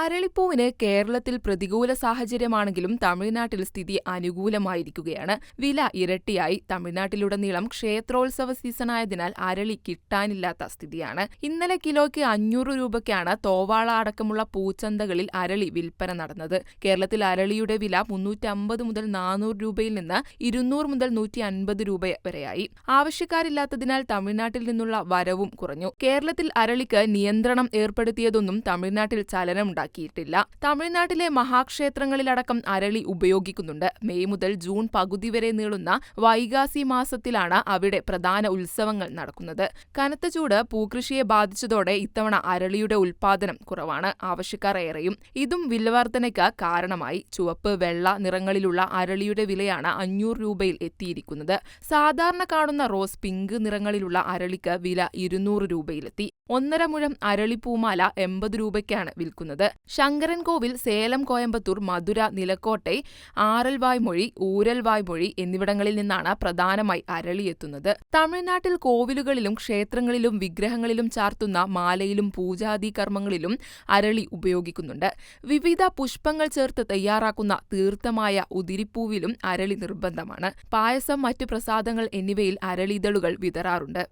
അരളിപ്പൂവിന് കേരളത്തിൽ പ്രതികൂല സാഹചര്യമാണെങ്കിലും തമിഴ്നാട്ടിൽ സ്ഥിതി അനുകൂലമായിരിക്കുകയാണ്. വില ഇരട്ടിയായി. തമിഴ്നാട്ടിലുടനീളം ക്ഷേത്രോത്സവ സീസണായതിനാൽ അരളി കിട്ടാനില്ലാത്ത സ്ഥിതിയാണ്. ഇന്നലെ കിലോയ്ക്ക് അഞ്ഞൂറ് രൂപയ്ക്കാണ് തോവാള അടക്കമുള്ള പൂച്ചന്തകളിൽ അരളി വിൽപ്പന നടന്നത്. കേരളത്തിൽ അരളിയുടെ വില മുന്നൂറ്റമ്പത് മുതൽ നാനൂറ് രൂപയിൽ നിന്ന് ഇരുന്നൂറ് മുതൽ നൂറ്റി അൻപത് രൂപ വരെയായി. ആവശ്യക്കാരില്ലാത്തതിനാൽ തമിഴ്നാട്ടിൽ നിന്നുള്ള വരവും കുറഞ്ഞു. കേരളത്തിൽ അരളിക്ക് നിയന്ത്രണം ഏർപ്പെടുത്തിയതൊന്നും തമിഴ്നാട്ടിൽ ചലനമുണ്ടാക്കി ഉണ്ടാക്കിയിട്ടില്ല. തമിഴ്നാട്ടിലെ മഹാക്ഷേത്രങ്ങളിലടക്കം അരളി ഉപയോഗിക്കുന്നുണ്ട്. മെയ് മുതൽ ജൂൺ പകുതി വരെ നീളുന്ന വൈകാസി മാസത്തിലാണ് അവിടെ പ്രധാന ഉത്സവങ്ങൾ നടക്കുന്നത്. കനത്ത ചൂട് പൂകൃഷിയെ ബാധിച്ചതോടെ ഇത്തവണ അരളിയുടെ ഉൽപാദനം കുറവാണ്. ആവശ്യക്കാർ ഏറെയും ഇതും വിലവർധനയ്ക്ക് കാരണമായി. ചുവപ്പ് വെള്ള നിറങ്ങളിലുള്ള അരളിയുടെ വിലയാണ് അഞ്ഞൂറ് രൂപയിൽ എത്തിയിരിക്കുന്നത്. സാധാരണ കാണുന്ന റോസ് പിങ്ക് നിറങ്ങളിലുള്ള അരളിക്ക് വില ഇരുന്നൂറ് രൂപയിലെത്തി. ഒന്നര മുഴം അരളിപ്പൂമാല എൺപത് രൂപയ്ക്കാണ് വിൽക്കുന്നത്. ശങ്കരൻകോവിൽ സേലം കോയമ്പത്തൂർ മധുര നിലക്കോട്ടെ ആറൽവായ്മൊഴി ഊരൽവായ്മൊഴി എന്നിവിടങ്ങളിൽ നിന്നാണ് പ്രധാനമായി അരളിയെത്തുന്നത്. തമിഴ്നാട്ടിൽ കോവിലുകളിലും ക്ഷേത്രങ്ങളിലും വിഗ്രഹങ്ങളിലും ചാർത്തുന്ന മാലയിലും പൂജാതി കർമ്മങ്ങളിലും അരളി ഉപയോഗിക്കുന്നുണ്ട്. വിവിധ പുഷ്പങ്ങൾ ചേർത്ത് തയ്യാറാക്കുന്ന തീർത്ഥമായ ഉതിരിപ്പൂവിലും അരളി നിർബന്ധമാണ്. പായസം മറ്റു പ്രസാദങ്ങൾ എന്നിവയിൽ അരളിതളുകൾ വിതറാറുണ്ട്.